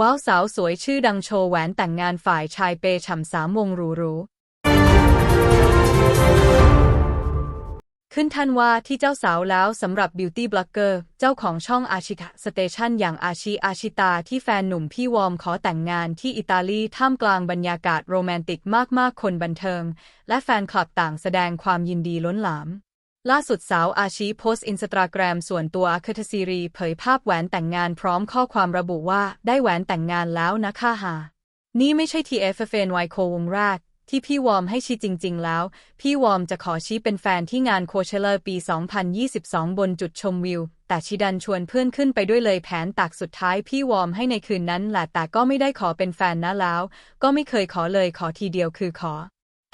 ว้าวสาวสวยชื่อดังโชว์แหวนแต่งงานฝ่ายชายเปย์ฉ่ำสามวงหรูๆขึ้นทันว่าที่เจ้าสาวแล้วสำหรับบิวตี้บล็อกเกอร์เจ้าของช่องอาชิกะสเตชันอย่างอาชิอาชิตาที่แฟนหนุ่มพี่วอมขอแต่งงานที่อิตาลีท่ามกลางบรรยากาศโรแมนติกมากๆคนบันเทิง และแฟนคลับต่างแสดงความยินดีล้นหลาม ล่าสุดสาวอาชีโพสต์อินสตาแกรมส่วนตัวคาทซีรีเผยภาพแหวนแต่งงานพร้อมข้อความระบุว่าได้แหวนแต่งงานแล้วนะคะฮะนี่ไม่ใช่ TFFNY โควงแรก ที่พี่วอมให้ชี้จริง ๆ แล้ว พี่วอมจะขอชี้เป็นแฟนที่งานโคเชเลอร์ปี 2022 บนจุดชมวิว แต่ชิดันชวนเพื่อนขึ้นไปด้วยเลยแผนตักสุดท้ายพี่วอมให้ในคืนนั้นแหละแต่ก็ไม่ได้ขอเป็นแฟนนะแล้ว ก็ไม่เคยขอเลยขอทีเดียวคือขอ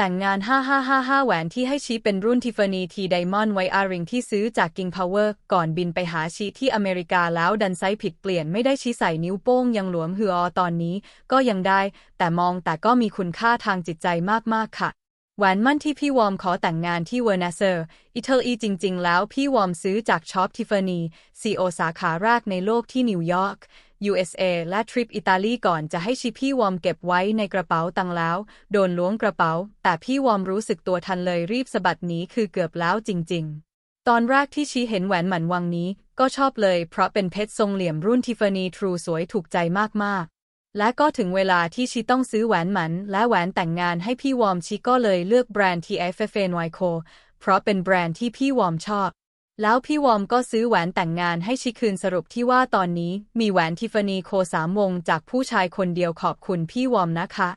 แต่งงาน 5555 แหวนที่ให้ชีเป็นรุ่นทิฟฟานีทีไดมอนด์ไวอาริงที่ซื้อจากกิงพาวเวอร์ก่อนบินไปหาชีที่อเมริกาแล้วดันไซผิดเปลี่ยนไม่ได้ชี้ใส่นิ้วโป้งยังหลวมหืออตอนนี้ก็ยังได้ แต่มองแต่ก็มีคุณค่าทางจิตใจมาก ๆ ค่ะแหวนมั่นที่พี่วอมขอแต่งงานที่เวอร์นาเซอร์ อิตาลีจริง ๆ แล้วพี่วอมซื้อจากช็อปทิฟฟานีซีโอสาขาแรกในโลกที่นิวยอร์ก USA และทริปอิตาลีก่อนจะให้ชิพี่วอมเก็บไว้ในกระเป๋าตังแล้ว โดนล้วงกระเป๋า แต่พี่วอมรู้สึกตัวทันเลยรีบสะบัดหนีคือเกือบแล้วจริง ๆตอนแรกที่ชี้เห็นแหวนหมันวังนี้ ก็ชอบเลย เพราะเป็นเพชรทรงเหลี่ยมรุ่นทิฟฟานีทรูสวยถูกใจมากๆ และก็ถึงเวลาที่ชีต้องซื้อแหวนหมันและแหวนแต่งงานให้พี่วอมชีก็เลยเลือกแบรนด์ TFFNY Co เพราะเป็นแบรนด์ที่พี่วอมชอบ แล้วพี่วอมก็ซื้อแหวนแต่งงานให้ชิคืนสรุปที่ว่าตอนนี้มีแหวนทิฟฟานีโคสามวงจากผู้ชายคนเดียวขอบคุณพี่วอมนะคะ